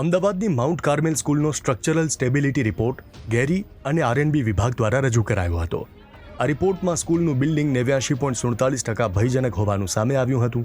અમદાવાદની mount Carmel સ્કૂલનો structural stability report ગેરી અને આરએનબી વિભાગ દ્વારા રજૂ કરાયો હતો. આ રિપોર્ટમાં સ્કૂલનું બિલ્ડિંગ નેવ્યાશી પોઈન્ટ સુડતાલીસ ટકા ભયજનક હોવાનું સામે આવ્યું હતું.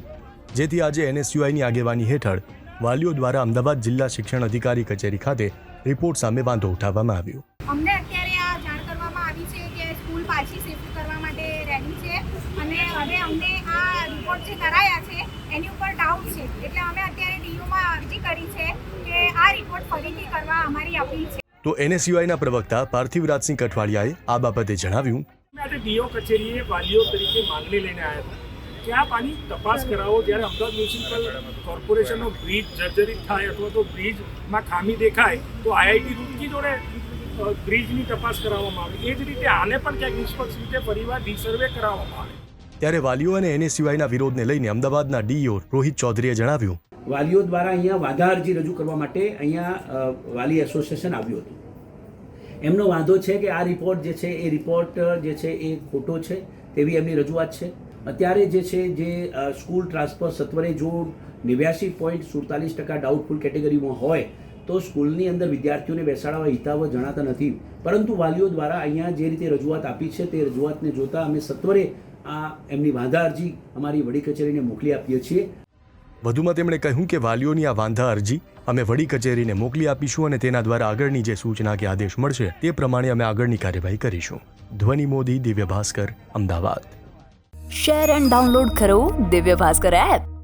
જેથી આજે એનએસયુઆઈની આગેવાની હેઠળ વાલીઓ દ્વારા અમદાવાદ જિલ્લા શિક્ષણ અધિકારી કચેરી ખાતે રિપોર્ટ સામે વાંધો ઉઠાવવામાં આવ્યો. અમને અત્યારે આ જાણ કરવામાં આવી છે કે સ્કૂલ પાછી શિફ્ટ કરવા માટે રેડી છે અને હવે અમને આ રિપોર્ટ જે કરાયા છે, એની ઉપર ડાઉટ છે. એટલે અમે અત્યારે ડીયુમાં અરજી કરી છે કે આ રિપોર્ટ ફરીથી કરવા અમારી અપીલ છે. તો એનએસયુઆઈના પ્રવક્તા પાર્થિવરાજસિંહ કઠવાડિયાએ આ બાબતે જણાવ્યું. આજે ડીઓ કચેરીએ વાલીઓ તરીકે માંગણી લઈને આવ્યા હતા. કે આ પાણી તપાસ કરાવો જ્યારે અમદાવાદ મ્યુનિસિપલ કોર્પોરેશનનો બ્રિજ જર્જરિત થાય અથવા તો બ્રિજમાં ખામી દેખાય તો આઈઆઈટી રૂટકી જોડે બ્રિજની તપાસ કરાવવામાં આવે. એ જ રીતે આને પણ ક્યાંક નિષ્પક્ષ રીતે ફરીવાર રિસર્વે કરાવવામાં આવે. ત્યારે વાલીઓ અને એનએસયુઆઈના વિરોધને લઈને અમદાવાદના ડીઈઓ રોહિત ચૌધરીએ જણાવ્યું. વાલીઓ દ્વારા અહીંયા વાંધા અરજી રજૂ કરવા માટે અહીંયા વાલી એસોસિએશન આવ્યું હતું. એમનો વાંધો છે કે આ રિપોર્ટ જે છે, એ રિપોર્ટ, જે છે, એ ખોટો છે તેવી એમની રજૂઆત છે. અત્યારે જે છે, જે સ્કૂલ ટ્રાન્સફર સત્વરે જો નેવ્યાસી પોઈન્ટ સુડતાલીસ ટકા ડાઉટફુલ કેટેગરીમાં હોય, તો સ્કૂલની અંદર વિદ્યાર્થીઓને બેસાડવા હિતાવ જણાતા નથી. પરંતુ વાલીઓ દ્વારા અહીંયા જે રીતે રજૂઆત આપી છે, તે રજૂઆતને જોતા અમે સત્વરે આ એમની વાંધા અરજી અમારી વડી કચેરીને મોકલી આપીએ છીએ. વધુમાં તેમણે કહ્યું કે વાલીઓની આ વાંધા અરજી અમે વડી કચેરીને મોકલી આપીશું અને તેના દ્વારા આગળની જે સૂચના કે આદેશ મળશે તે પ્રમાણે અમે આગળની કાર્યવાહી કરીશું. Dhvani Modi, Divya Bhaskar, Ahmedabad. Share and download કરો દિવ્ય ભાસ્કર એપ.